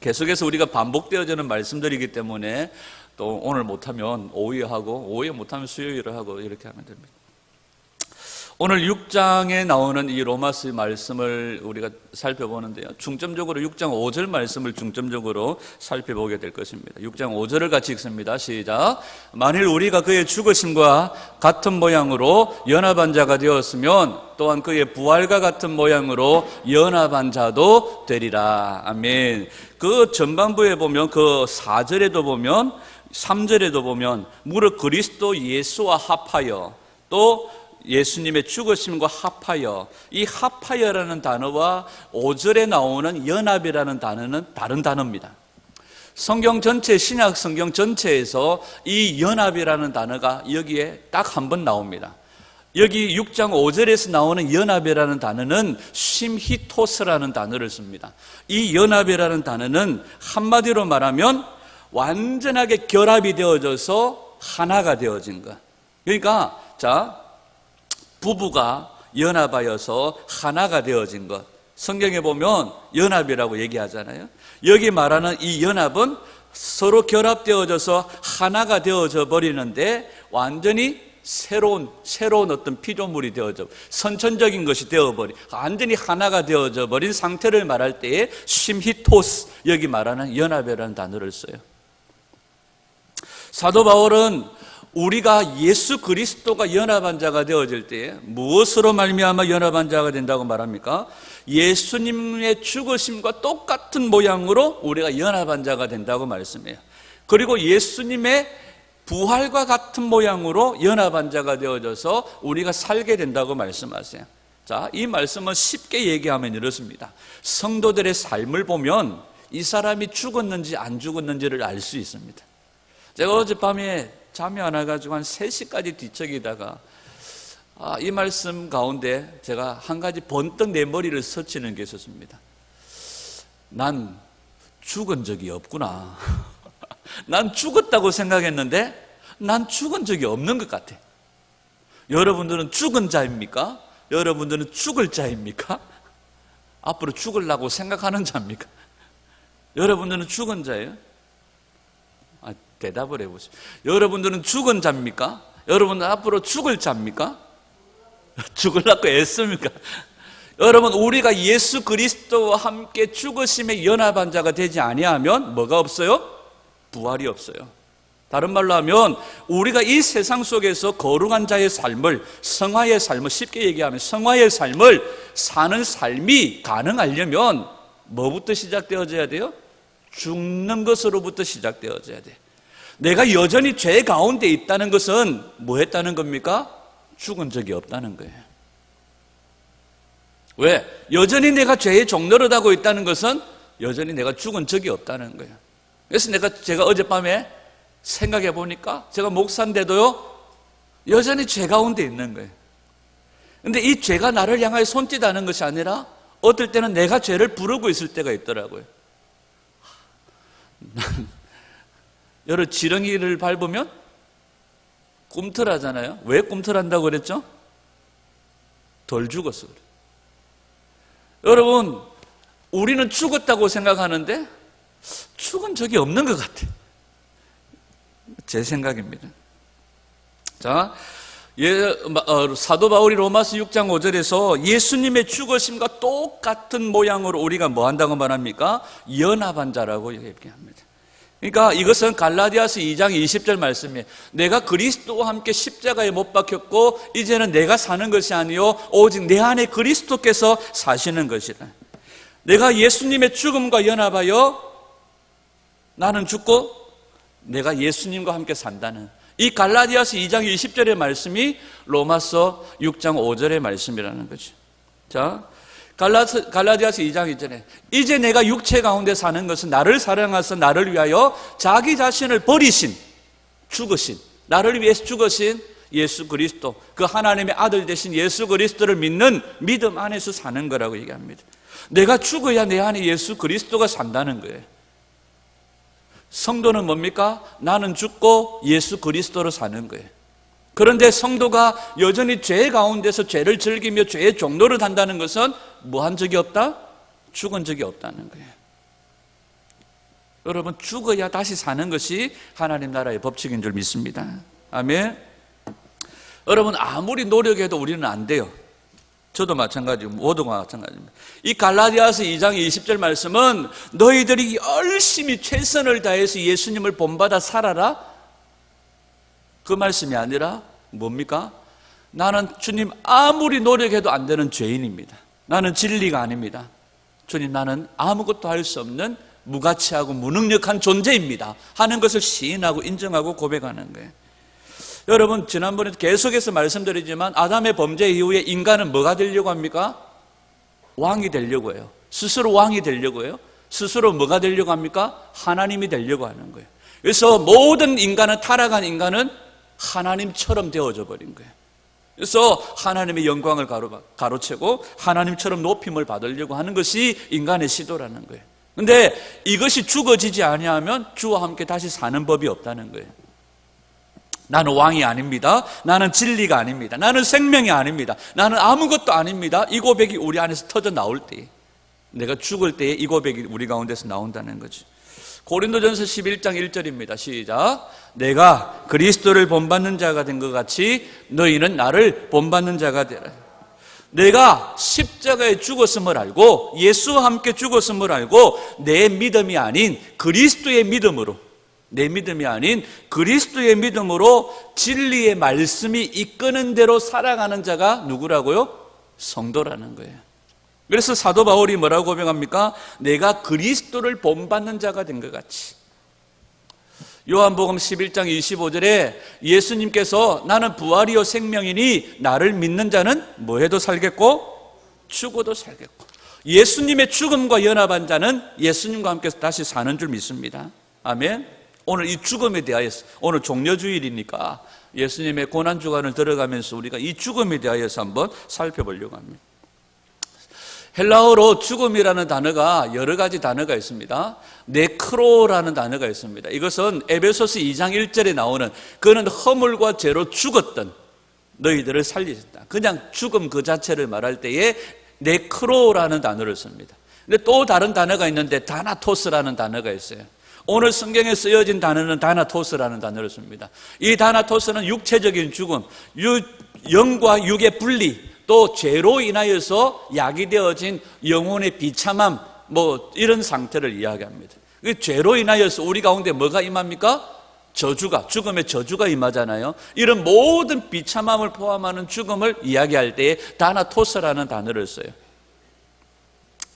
계속해서 우리가 반복되어지는 말씀들이기 때문에 또 오늘 못하면 오후하고 오후에 못하면 수요일을 하고 이렇게 하면 됩니다. 오늘 6장에 나오는 이 로마스 말씀을 우리가 살펴보는데요. 중점적으로 6장 5절 말씀을 중점적으로 살펴보게 될 것입니다. 6장 5절을 같이 읽습니다. 시작. 만일 우리가 그의 죽으심과 같은 모양으로 연합한 자가 되었으면 또한 그의 부활과 같은 모양으로 연합한 자도 되리라. 아멘. 그 전반부에 보면 그 4절에도 보면 3절에도 보면 무릇 그리스도 예수와 합하여 또 예수님의 죽으심과 합하여 이 합하여라는 단어와 5절에 나오는 연합이라는 단어는 다른 단어입니다. 성경 전체 신약 성경 전체에서 이 연합이라는 단어가 여기에 딱 한 번 나옵니다. 여기 6장 5절에서 나오는 연합이라는 단어는 심히토스라는 단어를 씁니다. 이 연합이라는 단어는 한마디로 말하면 완전하게 결합이 되어져서 하나가 되어진 것. 그러니까 자 부부가 연합하여서 하나가 되어진 것. 성경에 보면 연합이라고 얘기하잖아요. 여기 말하는 이 연합은 서로 결합되어져서 하나가 되어져 버리는데 완전히 새로운 새로운 어떤 피조물이 되어져 선천적인 것이 되어버리 완전히 하나가 되어져 버린 상태를 말할 때에 심히토스 여기 말하는 연합이라는 단어를 써요. 사도 바울은 우리가 예수 그리스도가 연합한 자가 되어질 때에 무엇으로 말미암아 연합한 자가 된다고 말합니까? 예수님의 죽으심과 똑같은 모양으로 우리가 연합한 자가 된다고 말씀해요. 그리고 예수님의 부활과 같은 모양으로 연합한 자가 되어져서 우리가 살게 된다고 말씀하세요. 자, 이 말씀은 쉽게 얘기하면 이렇습니다. 성도들의 삶을 보면 이 사람이 죽었는지 안 죽었는지를 알 수 있습니다. 제가 어젯밤에 잠이 안 와가지고 한 3시까지 뒤척이다가 아, 이 말씀 가운데 제가 한 가지 번뜩 내 머리를 스치는 게 있었습니다. 난 죽은 적이 없구나. 난 죽었다고 생각했는데 난 죽은 적이 없는 것 같아. 여러분들은 죽은 자입니까? 여러분들은 죽을 자입니까? 앞으로 죽으려고 생각하는 자입니까? 여러분들은 죽은 자예요? 대답을 해보세요. 여러분들은 죽은 자입니까? 여러분은 앞으로 죽을 자입니까? 죽으려고 애씁니까? 여러분 우리가 예수 그리스도와 함께 죽으심에 연합한 자가 되지 아니하면 뭐가 없어요? 부활이 없어요. 다른 말로 하면 우리가 이 세상 속에서 거룩한 자의 삶을 성화의 삶을 쉽게 얘기하면 성화의 삶을 사는 삶이 가능하려면 뭐부터 시작되어져야 돼요? 죽는 것으로부터 시작되어져야 돼. 내가 여전히 죄 가운데 있다는 것은 뭐 했다는 겁니까? 죽은 적이 없다는 거예요. 왜? 여전히 내가 죄의 종노릇하고 있다는 것은 여전히 내가 죽은 적이 없다는 거예요. 그래서 내가 제가 어젯밤에 생각해 보니까 제가 목사인데도요 여전히 죄 가운데 있는 거예요. 근데 이 죄가 나를 향하여 손짓하는 것이 아니라 어떨 때는 내가 죄를 부르고 있을 때가 있더라고요. 여러 지렁이를 밟으면 꿈틀하잖아요. 왜 꿈틀한다고 그랬죠? 덜 죽었어. 여러분, 우리는 죽었다고 생각하는데 죽은 적이 없는 것 같아. 제 생각입니다. 자, 예, 어, 사도 바울이 로마서 6장 5절에서 예수님의 죽으심과 똑같은 모양으로 우리가 뭐 한다고 말합니까? 연합한 자라고 얘기합니다. 그러니까 이것은 갈라디아서 2장 20절 말씀이에요. 내가 그리스도와 함께 십자가에 못 박혔고 이제는 내가 사는 것이 아니요 오직 내 안에 그리스도께서 사시는 것이다. 내가 예수님의 죽음과 연합하여 나는 죽고 내가 예수님과 함께 산다는 이 갈라디아서 2장 20절의 말씀이 로마서 6장 5절의 말씀이라는 거죠. 자, 갈라스, 갈라디아서 2장 이전에 이제 내가 육체 가운데 사는 것은 나를 사랑하사 나를 위하여 자기 자신을 버리신 죽으신 나를 위해서 죽으신 예수 그리스도 그 하나님의 아들 되신 예수 그리스도를 믿는 믿음 안에서 사는 거라고 얘기합니다. 내가 죽어야 내 안에 예수 그리스도가 산다는 거예요. 성도는 뭡니까? 나는 죽고 예수 그리스도로 사는 거예요. 그런데 성도가 여전히 죄 가운데서 죄를 즐기며 죄의 종로를 한다는 것은 뭐한 적이 없다? 죽은 적이 없다는 거예요. 여러분 죽어야 다시 사는 것이 하나님 나라의 법칙인 줄 믿습니다. 아멘. 여러분 아무리 노력해도 우리는 안 돼요. 저도 마찬가지고 모두가 마찬가지입니다. 이 갈라디아서 2장 20절 말씀은 너희들이 열심히 최선을 다해서 예수님을 본받아 살아라. 그 말씀이 아니라 뭡니까? 나는 주님 아무리 노력해도 안 되는 죄인입니다. 나는 진리가 아닙니다. 주님 나는 아무것도 할 수 없는 무가치하고 무능력한 존재입니다. 하는 것을 시인하고 인정하고 고백하는 거예요. 여러분 지난번에 계속해서 말씀드리지만 아담의 범죄 이후에 인간은 뭐가 되려고 합니까? 왕이 되려고 해요. 스스로 왕이 되려고 해요. 스스로 뭐가 되려고 합니까? 하나님이 되려고 하는 거예요. 그래서 모든 인간은 타락한 인간은 하나님처럼 되어져 버린 거예요. 그래서 하나님의 영광을 가로, 채고 하나님처럼 높임을 받으려고 하는 것이 인간의 시도라는 거예요. 근데 이것이 죽어지지 아니하면 주와 함께 다시 사는 법이 없다는 거예요. 나는 왕이 아닙니다. 나는 진리가 아닙니다. 나는 생명이 아닙니다. 나는 아무것도 아닙니다. 이 고백이 우리 안에서 터져 나올 때, 내가 죽을 때에 이 고백이 우리 가운데서 나온다는 거죠. 고린도전서 11장 1절입니다. 시작. 내가 그리스도를 본받는 자가 된 것 같이 너희는 나를 본받는 자가 되라. 내가 십자가에 죽었음을 알고 예수와 함께 죽었음을 알고 내 믿음이 아닌 그리스도의 믿음으로 내 믿음이 아닌 그리스도의 믿음으로 진리의 말씀이 이끄는 대로 살아가는 자가 누구라고요? 성도라는 거예요. 그래서 사도 바울이 뭐라고 고백합니까? 내가 그리스도를 본받는 자가 된 것 같이. 요한복음 11장 25절에 예수님께서 나는 부활이요 생명이니 나를 믿는 자는 뭐 해도 살겠고 죽어도 살겠고 예수님의 죽음과 연합한 자는 예수님과 함께 다시 사는 줄 믿습니다. 아멘. 오늘 이 죽음에 대하여서 오늘 종려주일이니까 예수님의 고난 주간을 들어가면서 우리가 이 죽음에 대하여서 한번 살펴보려고 합니다. 헬라어로 죽음이라는 단어가 여러 가지 단어가 있습니다. 네크로라는 단어가 있습니다. 이것은 에베소스 2장 1절에 나오는 그는 허물과 죄로 죽었던 너희들을 살리셨다. 그냥 죽음 그 자체를 말할 때에 네크로라는 단어를 씁니다. 근데 또 다른 단어가 있는데 다나토스라는 단어가 있어요. 오늘 성경에 쓰여진 단어는 다나토스라는 단어를 씁니다. 이 다나토스는 육체적인 죽음, 영과 육의 분리, 또 죄로 인하여서 약이 되어진 영혼의 비참함 뭐 이런 상태를 이야기합니다. 그 죄로 인하여서 우리 가운데 뭐가 임합니까? 저주가 죽음의 저주가 임하잖아요. 이런 모든 비참함을 포함하는 죽음을 이야기할 때에 다나토스라는 단어를 써요.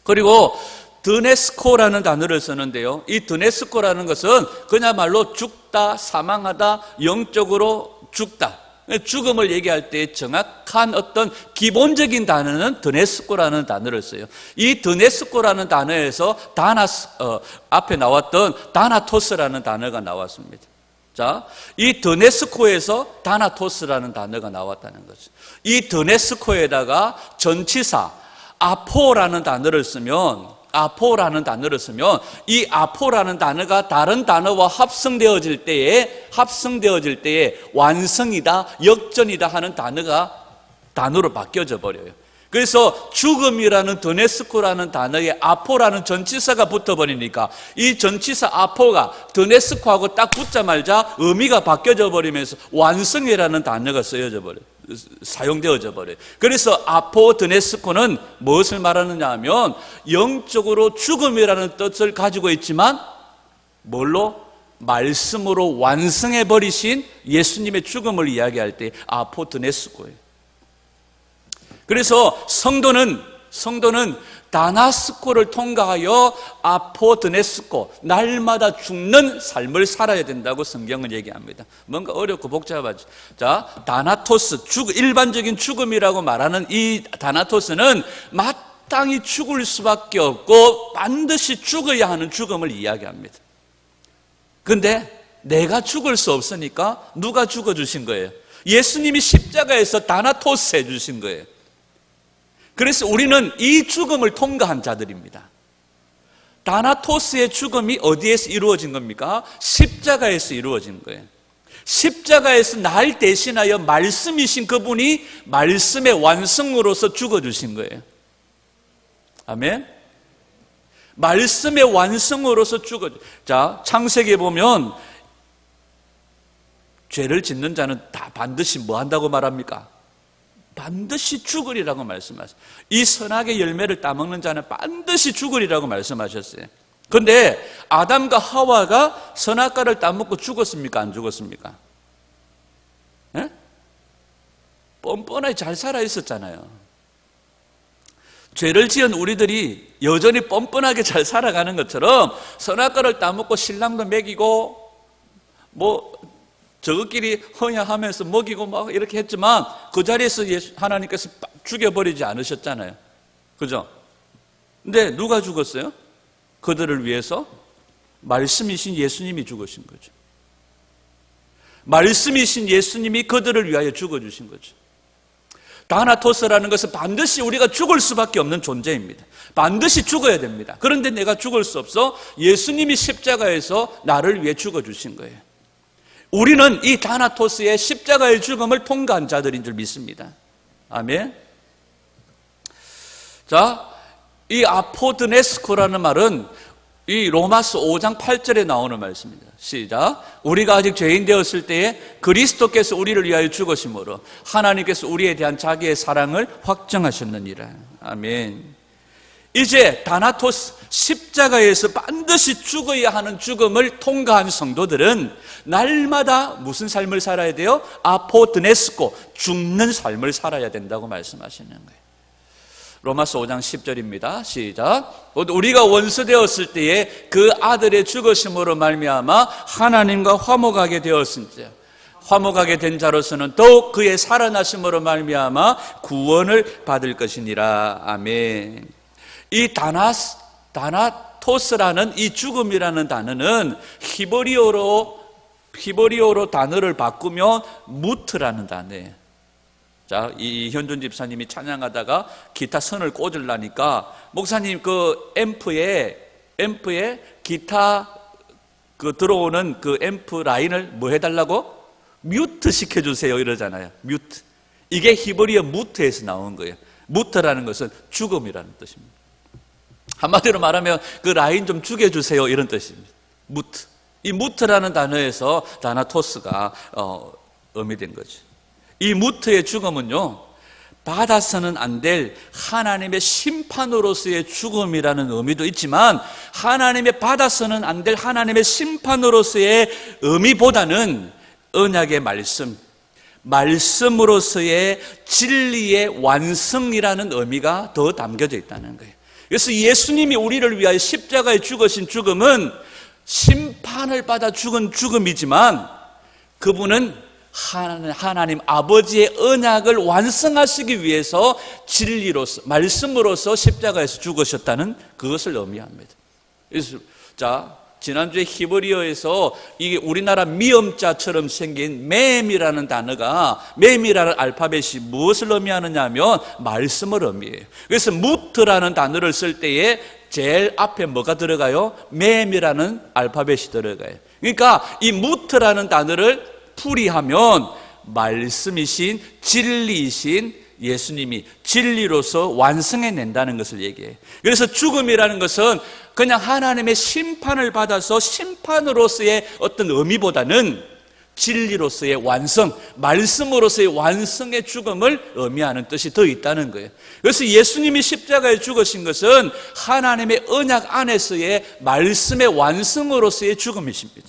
그리고 드네스코라는 단어를 쓰는데요. 이 드네스코라는 것은 그야말로 죽다, 사망하다, 영적으로 죽다. 죽음을 얘기할 때 정확한 어떤 기본적인 단어는 드네스코라는 단어를 써요. 이 드네스코라는 단어에서 다나스, 어, 앞에 나왔던 다나토스라는 단어가 나왔습니다. 자, 이 드네스코에서 다나토스라는 단어가 나왔다는 거죠. 이 드네스코에다가 전치사, 아포라는 단어를 쓰면 아포라는 단어를 쓰면 이 아포라는 단어가 다른 단어와 합성되어질 때에 합성되어질 때에 완성이다, 역전이다 하는 단어가 단어로 바뀌어져 버려요. 그래서 죽음이라는 드네스코라는 단어에 아포라는 전치사가 붙어버리니까 이 전치사 아포가 드네스코하고 딱 붙자말자 의미가 바뀌어져 버리면서 완성이라는 단어가 쓰여져 버려요. 사용되어져 버려요. 그래서 아포드네스코는 무엇을 말하느냐 하면 영적으로 죽음이라는 뜻을 가지고 있지만 뭘로? 말씀으로 완성해 버리신 예수님의 죽음을 이야기할 때 아포드네스코예요. 그래서 성도는 성도는 다나스코를 통과하여 아포드네스코 날마다 죽는 삶을 살아야 된다고 성경은 얘기합니다. 뭔가 어렵고 복잡하죠. 자, 다나토스 죽 일반적인 죽음이라고 말하는 이 다나토스는 마땅히 죽을 수밖에 없고 반드시 죽어야 하는 죽음을 이야기합니다. 근데 내가 죽을 수 없으니까 누가 죽어 주신 거예요? 예수님이 십자가에서 다나토스 해 주신 거예요. 그래서 우리는 이 죽음을 통과한 자들입니다. 다나토스의 죽음이 어디에서 이루어진 겁니까? 십자가에서 이루어진 거예요. 십자가에서 날 대신하여 말씀이신 그분이 말씀의 완성으로서 죽어주신 거예요. 아멘? 말씀의 완성으로서 죽어. 자, 창세기에 보면 죄를 짓는 자는 다 반드시 뭐 한다고 말합니까? 반드시 죽으리라고 말씀하셨어요. 이 선악의 열매를 따먹는 자는 반드시 죽으리라고 말씀하셨어요. 근데 아담과 하와가 선악과를 따먹고 죽었습니까? 안 죽었습니까? 예? 뻔뻔하게 잘 살아 있었잖아요. 죄를 지은 우리들이 여전히 뻔뻔하게 잘 살아가는 것처럼 선악과를 따먹고 신랑도 먹이고 뭐 저것끼리 허야하면서 먹이고 막 이렇게 했지만 그 자리에서 예수, 하나님께서 죽여버리지 않으셨잖아요. 그죠? 근데 누가 죽었어요? 그들을 위해서 말씀이신 예수님이 죽으신 거죠. 말씀이신 예수님이 그들을 위하여 죽어주신 거죠. 다나토스라는 것은 반드시 우리가 죽을 수밖에 없는 존재입니다. 반드시 죽어야 됩니다. 그런데 내가 죽을 수 없어 예수님이 십자가에서 나를 위해 죽어주신 거예요. 우리는 이 다나토스의 십자가의 죽음을 통과한 자들인 줄 믿습니다. 아멘. 자, 이 아포드네스코라는 말은 이 로마스 5장 8절에 나오는 말씀입니다. 시작. 우리가 아직 죄인 되었을 때에 그리스도께서 우리를 위하여 죽으심으로 하나님께서 우리에 대한 자기의 사랑을 확정하셨느니라. 아멘. 이제 다나토스 십자가에서 반드시 죽어야 하는 죽음을 통과한 성도들은 날마다 무슨 삶을 살아야 돼요? 아포드네스코 죽는 삶을 살아야 된다고 말씀하시는 거예요. 로마서 5장 10절입니다. 시작. 우리가 원수 되었을 때에 그 아들의 죽으심으로 말미암아 하나님과 화목하게 되었은지 화목하게 된 자로서는 더욱 그의 살아나심으로 말미암아 구원을 받을 것이니라. 아멘. 이 다나스 다나토스라는 이 죽음이라는 단어는 히브리어로 히브리어로 단어를 바꾸면 무트라는 단어예요. 자, 이 현준 집사님이 찬양하다가 기타 선을 꽂으려니까 목사님 그 앰프에 앰프에 기타 그 들어오는 그 앰프 라인을 뭐 해달라고 뮤트 시켜주세요 이러잖아요. 뮤트. 이게 히브리어 무트에서 나온 거예요. 무트라는 것은 죽음이라는 뜻입니다. 한마디로 말하면 그 라인 좀 죽여주세요 이런 뜻입니다. 무트. 이 무트라는 단어에서 다나토스가 어, 의미된 거죠. 이 무트의 죽음은요, 받아서는 안 될 하나님의 심판으로서의 죽음이라는 의미도 있지만 하나님의 받아서는 안 될 하나님의 심판으로서의 의미보다는 언약의 말씀, 말씀으로서의 진리의 완성이라는 의미가 더 담겨져 있다는 거예요. 그래서 예수님이 우리를 위하여 십자가에 죽으신 죽음은 심판을 받아 죽은 죽음이지만 그분은 하나님, 아버지의 언약을 완성하시기 위해서 진리로서 말씀으로서 십자가에서 죽으셨다는 그것을 의미합니다. 자 지난주에 히브리어에서 이게 우리나라 미음자처럼 생긴 맴이라는 단어가 맴이라는 알파벳이 무엇을 의미하느냐 하면 말씀을 의미해요. 그래서 무트라는 단어를 쓸 때에 제일 앞에 뭐가 들어가요? 맴이라는 알파벳이 들어가요. 그러니까 이 무트라는 단어를 풀이하면 말씀이신 진리이신 예수님이 진리로서 완성해낸다는 것을 얘기해요. 그래서 죽음이라는 것은 그냥 하나님의 심판을 받아서 심판으로서의 어떤 의미보다는 진리로서의 완성, 말씀으로서의 완성의 죽음을 의미하는 뜻이 더 있다는 거예요. 그래서 예수님이 십자가에 죽으신 것은 하나님의 언약 안에서의 말씀의 완성으로서의 죽음이십니다.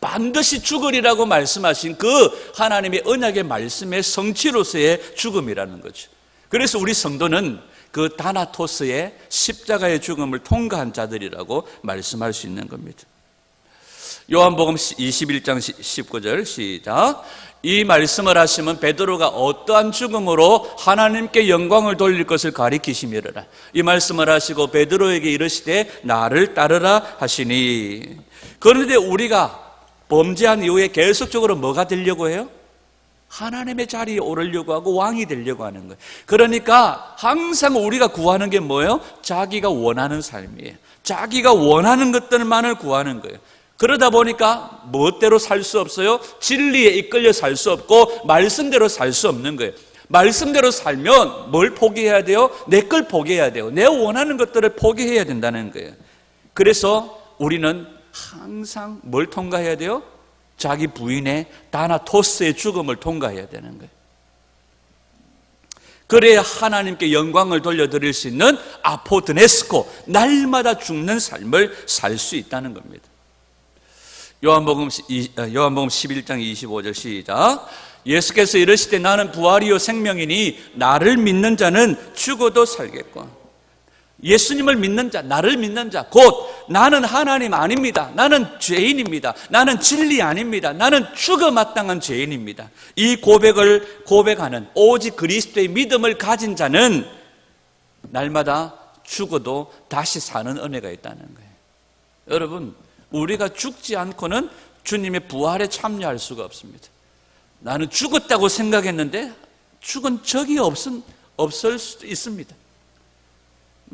반드시 죽으리라고 말씀하신 그 하나님의 언약의 말씀의 성취로서의 죽음이라는 거죠. 그래서 우리 성도는 그 다나토스의 십자가의 죽음을 통과한 자들이라고 말씀할 수 있는 겁니다. 요한복음 21장 19절 시작. 이 말씀을 하시면 베드로가 어떠한 죽음으로 하나님께 영광을 돌릴 것을 가리키시미라. 이 말씀을 하시고 베드로에게 이르시되 나를 따르라 하시니. 그런데 우리가 범죄한 이후에 계속적으로 뭐가 되려고 해요? 하나님의 자리에 오르려고 하고 왕이 되려고 하는 거예요. 그러니까 항상 우리가 구하는 게 뭐예요? 자기가 원하는 삶이에요. 자기가 원하는 것들만을 구하는 거예요. 그러다 보니까 무엇대로 살 수 없어요? 진리에 이끌려 살 수 없고 말씀대로 살 수 없는 거예요. 말씀대로 살면 뭘 포기해야 돼요? 내 걸 포기해야 돼요. 내 원하는 것들을 포기해야 된다는 거예요. 그래서 우리는 항상 뭘 통과해야 돼요? 자기 부인의 다나토스의 죽음을 통과해야 되는 거예요. 그래야 하나님께 영광을 돌려드릴 수 있는 아포드네스코, 날마다 죽는 삶을 살 수 있다는 겁니다. 요한복음, 어, 요한복음 11장 25절 시작. 예수께서 이르시되 나는 부활이요 생명이니 나를 믿는 자는 죽어도 살겠고 예수님을 믿는 자, 나를 믿는 자, 곧 나는 하나님 아닙니다. 나는 죄인입니다. 나는 진리 아닙니다. 나는 죽어 마땅한 죄인입니다. 이 고백을 고백하는 오직 그리스도의 믿음을 가진 자는 날마다 죽어도 다시 사는 은혜가 있다는 거예요. 여러분, 우리가 죽지 않고는 주님의 부활에 참여할 수가 없습니다. 나는 죽었다고 생각했는데 죽은 적이 없은, 없을 수도 있습니다.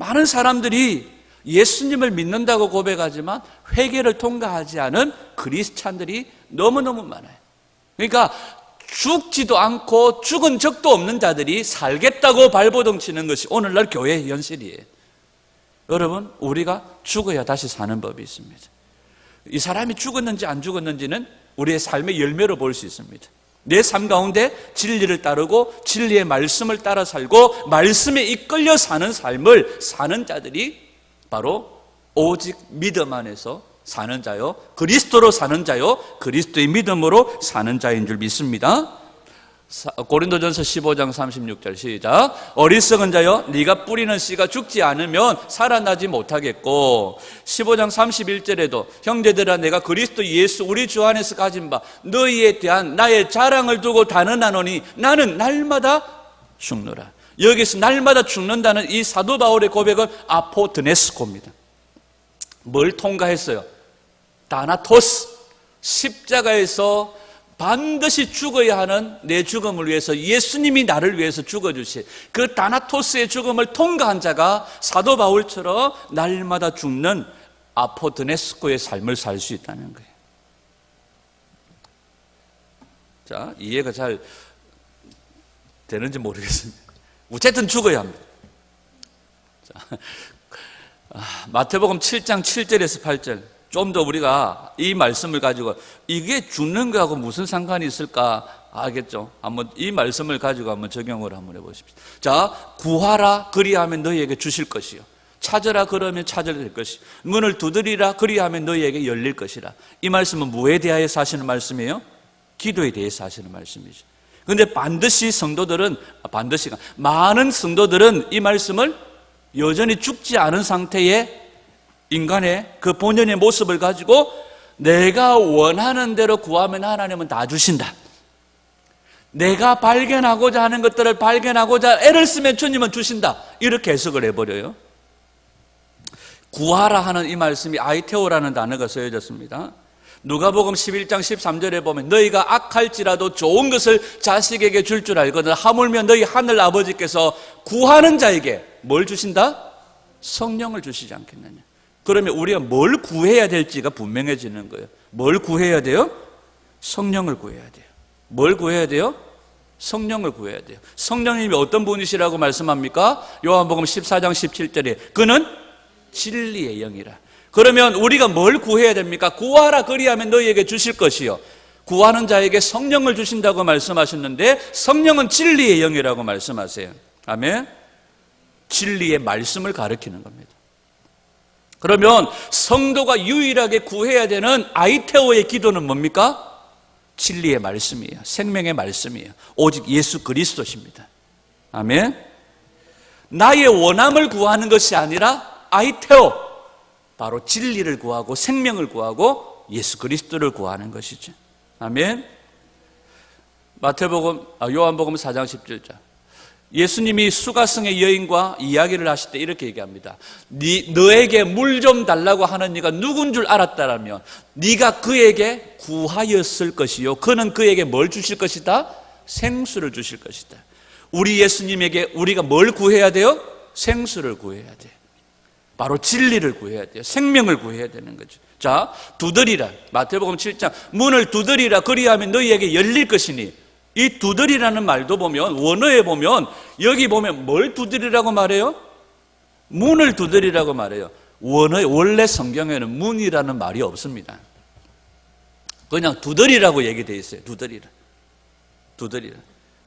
많은 사람들이 예수님을 믿는다고 고백하지만 회개를 통과하지 않은 그리스찬들이 너무너무 많아요. 그러니까 죽지도 않고 죽은 적도 없는 자들이 살겠다고 발버둥 치는 것이 오늘날 교회의 현실이에요. 여러분, 우리가 죽어야 다시 사는 법이 있습니다. 이 사람이 죽었는지 안 죽었는지는 우리의 삶의 열매로 볼 수 있습니다. 내 삶 가운데 진리를 따르고 진리의 말씀을 따라 살고 말씀에 이끌려 사는 삶을 사는 자들이 바로 오직 믿음 안에서 사는 자요 그리스도로 사는 자요 그리스도의 믿음으로 사는 자인 줄 믿습니다. 고린도전서 15장 36절 시작. 어리석은 자여 네가 뿌리는 씨가 죽지 않으면 살아나지 못하겠고. 15장 31절에도 형제들아 내가 그리스도 예수 우리 주 안에서 가진 바 너희에 대한 나의 자랑을 두고 단언하노니 나는 날마다 죽노라. 여기서 날마다 죽는다는 이 사도 바울의 고백은 아포드네스코입니다. 뭘 통과했어요? 다나토스 십자가에서 반드시 죽어야 하는 내 죽음을 위해서 예수님이 나를 위해서 죽어주신 그 다나토스의 죽음을 통과한 자가 사도 바울처럼 날마다 죽는 아포드네스코의 삶을 살 수 있다는 거예요. 자, 이해가 잘 되는지 모르겠습니다. 어쨌든 죽어야 합니다. 자, 아, 마태복음 7장 7절에서 8절. 좀 더 우리가 이 말씀을 가지고 이게 죽는 거하고 무슨 상관이 있을까 알겠죠? 한번 이 말씀을 가지고 한번 적용을 한번 해보십시오. 자, 구하라 그리하면 너희에게 주실 것이요. 찾으라 그러면 찾을 될 것이. 문을 두드리라 그리하면 너희에게 열릴 것이라. 이 말씀은 무에 대하여서 하시는 말씀이에요? 기도에 대해서 하시는 말씀이죠. 근데 반드시 성도들은 반드시 많은 성도들은 이 말씀을 여전히 죽지 않은 상태에 인간의 그 본연의 모습을 가지고 내가 원하는 대로 구하면 하나님은 다 주신다. 내가 발견하고자 하는 것들을 발견하고자 애를 쓰면 주님은 주신다. 이렇게 해석을 해버려요. 구하라 하는 이 말씀이 아이테오라는 단어가 쓰여졌습니다. 누가복음 11장 13절에 보면 너희가 악할지라도 좋은 것을 자식에게 줄줄 알거든 하물며 너희 하늘 아버지께서 구하는 자에게 뭘 주신다? 성령을 주시지 않겠느냐. 그러면 우리가 뭘 구해야 될지가 분명해지는 거예요. 뭘 구해야 돼요? 성령을 구해야 돼요. 뭘 구해야 돼요? 성령을 구해야 돼요. 성령님이 어떤 분이시라고 말씀합니까? 요한복음 14장 17절에 그는 진리의 영이라. 그러면 우리가 뭘 구해야 됩니까? 구하라 그리하면 너희에게 주실 것이요. 구하는 자에게 성령을 주신다고 말씀하셨는데 성령은 진리의 영이라고 말씀하세요. 아멘. 진리의 말씀을 가르치는 겁니다. 그러면 성도가 유일하게 구해야 되는 아이테오의 기도는 뭡니까? 진리의 말씀이에요. 생명의 말씀이에요. 오직 예수 그리스도십니다. 아멘. 나의 원함을 구하는 것이 아니라 아이테오 바로 진리를 구하고 생명을 구하고 예수 그리스도를 구하는 것이죠. 아멘. 마태복음 아, 요한복음 4장 17절. 예수님이 수가성의 여인과 이야기를 하실 때 이렇게 얘기합니다. 네, 너에게 물 좀 달라고 하는 네가 누군 줄 알았다라면 네가 그에게 구하였을 것이요. 그는 그에게 뭘 주실 것이다? 생수를 주실 것이다. 우리 예수님에게 우리가 뭘 구해야 돼요? 생수를 구해야 돼. 바로 진리를 구해야 돼요. 생명을 구해야 되는 거죠. 자, 두드리라. 마태복음 7장 문을 두드리라 그리하면 너희에게 열릴 것이니 이 두드리라는 말도 보면 원어에 보면 여기 보면 뭘 두드리라고 말해요? 문을 두드리라고 말해요. 원어 원래 성경에는 문이라는 말이 없습니다. 그냥 두드리라고 얘기되어 있어요. 두드리라. 두드리라.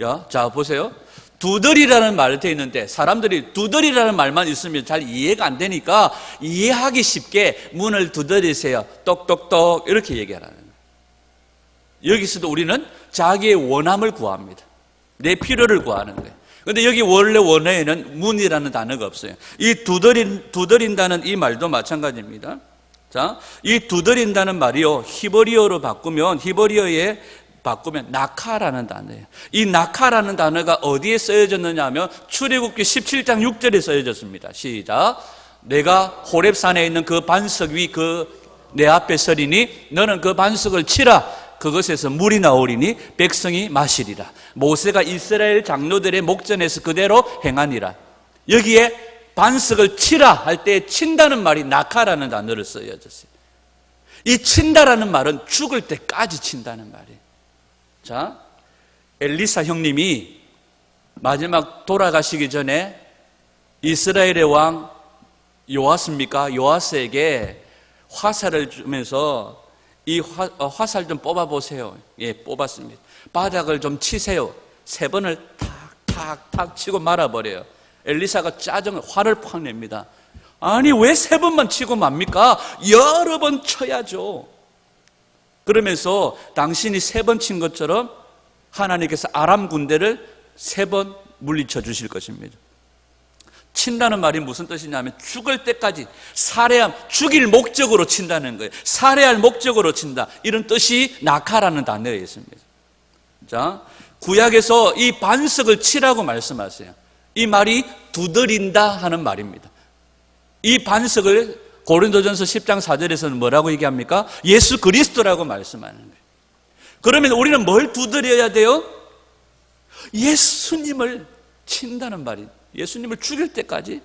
야, 자 보세요. 두드리라는 말이 되어 있는데 사람들이 두드리라는 말만 있으면 잘 이해가 안 되니까 이해하기 쉽게 문을 두드리세요. 똑똑똑 이렇게 얘기하라는. 여기서도 우리는 자기의 원함을 구합니다. 내 필요를 구하는 거예요. 근데 여기 원래 원어에는 문이라는 단어가 없어요. 이 두드린, 두드린다는 이 말도 마찬가지입니다. 자, 이 두드린다는 말이요. 히브리어로 바꾸면, 히브리어에 바꾸면 나카라는 단어예요. 이 나카라는 단어가 어디에 쓰여졌느냐 하면 출애굽기 17장 6절에 쓰여졌습니다. 시작. 내가 호렙산에 있는 그 반석 위 그 내 앞에 서리니 너는 그 반석을 치라. 그것에서 물이 나오리니 백성이 마시리라. 모세가 이스라엘 장로들의 목전에서 그대로 행하니라. 여기에 반석을 치라 할 때 친다는 말이 나카라는 단어를 써야졌어요. 이 친다라는 말은 죽을 때까지 친다는 말이에요. 자, 엘리사 형님이 마지막 돌아가시기 전에 이스라엘의 왕 요아스입니까? 요아스에게 화살을 주면서 이 화, 어, 화살 좀 뽑아보세요. 예, 뽑았습니다. 바닥을 좀 치세요. 세 번을 탁 탁 탁 치고 말아버려요. 엘리사가 짜증을, 화를 팍 냅니다. 아니, 왜 세 번만 치고 맙니까? 여러 번 쳐야죠. 그러면서 당신이 세 번 친 것처럼 하나님께서 아람 군대를 세 번 물리쳐 주실 것입니다. 친다는 말이 무슨 뜻이냐면 죽을 때까지 살해함, 죽일 목적으로 친다는 거예요. 살해할 목적으로 친다. 이런 뜻이 낙하라는 단어에 있습니다. 자, 구약에서 이 반석을 치라고 말씀하세요. 이 말이 두드린다 하는 말입니다. 이 반석을 고린도전서 10장 4절에서는 뭐라고 얘기합니까? 예수 그리스도라고 말씀하는 거예요. 그러면 우리는 뭘 두드려야 돼요? 예수님을 친다는 말이 예수님을 죽일 때까지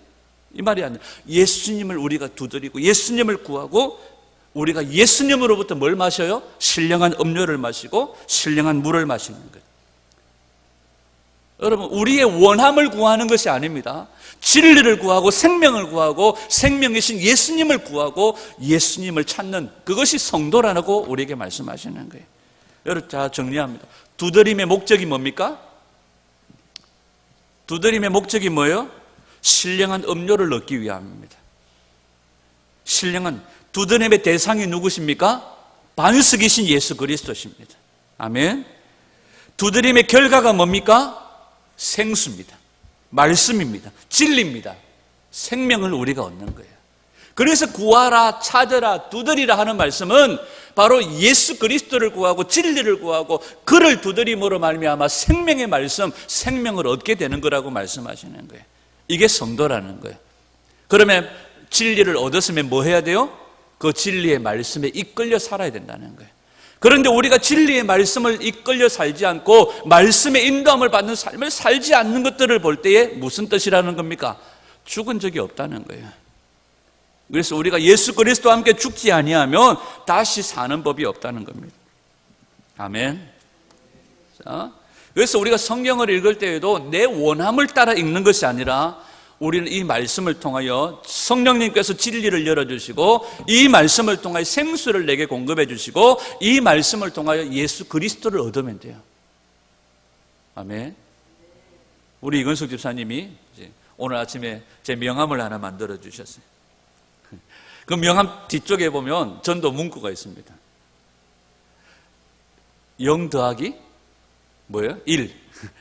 이 말이 아니라 예수님을 우리가 두드리고 예수님을 구하고 우리가 예수님으로부터 뭘 마셔요? 신령한 음료를 마시고 신령한 물을 마시는 거예요. 여러분, 우리의 원함을 구하는 것이 아닙니다. 진리를 구하고 생명을 구하고 생명이신 예수님을 구하고 예수님을 찾는 그것이 성도라고 우리에게 말씀하시는 거예요. 여러분, 자, 정리합니다. 두드림의 목적이 뭡니까? 두드림의 목적이 뭐예요? 신령한 음료를 얻기 위함입니다. 신령한 두드림의 대상이 누구십니까? 반석이신 예수 그리스도십니다. 아멘. 두드림의 결과가 뭡니까? 생수입니다. 말씀입니다. 진리입니다. 생명을 우리가 얻는 거예요. 그래서 구하라, 찾으라, 두드리라 하는 말씀은 바로 예수 그리스도를 구하고 진리를 구하고 그를 두드림으로 말미암아 생명의 말씀, 생명을 얻게 되는 거라고 말씀하시는 거예요. 이게 성도라는 거예요. 그러면 진리를 얻었으면 뭐 해야 돼요? 그 진리의 말씀에 이끌려 살아야 된다는 거예요. 그런데 우리가 진리의 말씀을 이끌려 살지 않고 말씀의 인도함을 받는 삶을 살지 않는 것들을 볼 때에 무슨 뜻이라는 겁니까? 죽은 적이 없다는 거예요. 그래서 우리가 예수 그리스도와 함께 죽지 아니하면 다시 사는 법이 없다는 겁니다. 아멘. 자, 그래서 우리가 성경을 읽을 때에도 내 원함을 따라 읽는 것이 아니라 우리는 이 말씀을 통하여 성령님께서 진리를 열어주시고 이 말씀을 통하여 생수를 내게 공급해 주시고 이 말씀을 통하여 예수 그리스도를 얻으면 돼요. 아멘. 우리 이건숙 집사님이 오늘 아침에 제 명함을 하나 만들어 주셨어요. 그 명함 뒤쪽에 보면 전도 문구가 있습니다. 0 더하기 뭐예요? 1.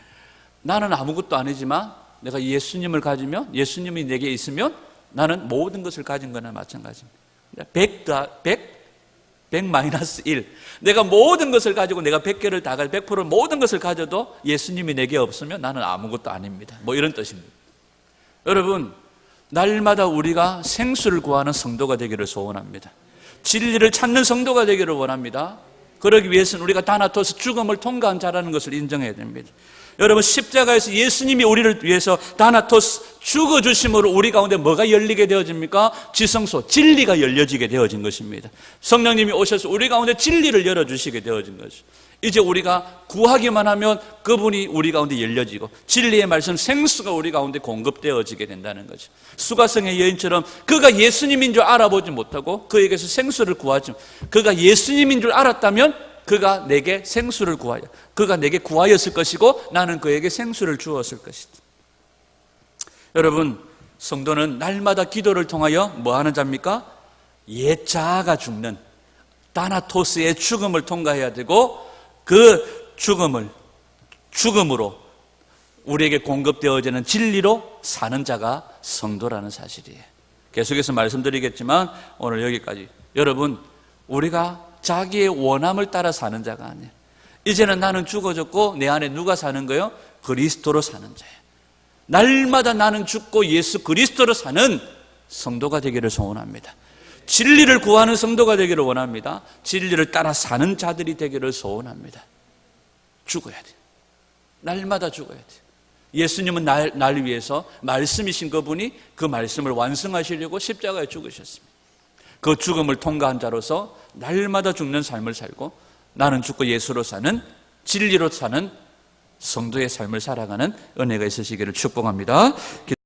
나는 아무것도 아니지만 내가 예수님을 가지면 예수님이 내게 있으면 나는 모든 것을 가진 거나 마찬가지입니다. 100 더, 100, 100 마이너스 1. 내가 모든 것을 가지고 내가 100개를 다 가지고 100% 모든 것을 가져도 예수님이 내게 없으면 나는 아무것도 아닙니다. 뭐 이런 뜻입니다. 여러분, 날마다 우리가 생수를 구하는 성도가 되기를 소원합니다. 진리를 찾는 성도가 되기를 원합니다. 그러기 위해서는 우리가 다나토스 죽음을 통과한 자라는 것을 인정해야 됩니다. 여러분 십자가에서 예수님이 우리를 위해서 다나토스 죽어 주심으로 우리 가운데 뭐가 열리게 되어집니까? 지성소, 진리가 열려지게 되어진 것입니다. 성령님이 오셔서 우리 가운데 진리를 열어 주시게 되어진 것이 이제 우리가 구하기만 하면 그분이 우리 가운데 열려지고 진리의 말씀 생수가 우리 가운데 공급되어지게 된다는 거죠. 수가성의 여인처럼 그가 예수님인 줄 알아보지 못하고 그에게서 생수를 구하지 그가 예수님인 줄 알았다면 그가 내게 생수를 구하여 그가 내게 구하였을 것이고 나는 그에게 생수를 주었을 것이다. 여러분 성도는 날마다 기도를 통하여 뭐 하는 자입니까? 옛 자아가 죽는 다나토스의 죽음을 통과해야 되고 그 죽음을 죽음으로 우리에게 공급되어지는 진리로 사는 자가 성도라는 사실이에요. 계속해서 말씀드리겠지만 오늘 여기까지. 여러분, 우리가 자기의 원함을 따라 사는 자가 아니에요. 이제는 나는 죽어졌고 내 안에 누가 사는 거요? 그리스도로 사는 자예요. 날마다 나는 죽고 예수 그리스도로 사는 성도가 되기를 소원합니다. 진리를 구하는 성도가 되기를 원합니다. 진리를 따라 사는 자들이 되기를 소원합니다. 죽어야 돼. 날마다 죽어야 돼. 예수님은 날, 날 위해서 말씀이신 그분이 그 말씀을 완성하시려고 십자가에 죽으셨습니다. 그 죽음을 통과한 자로서 날마다 죽는 삶을 살고 나는 죽고 예수로 사는 진리로 사는 성도의 삶을 살아가는 은혜가 있으시기를 축복합니다.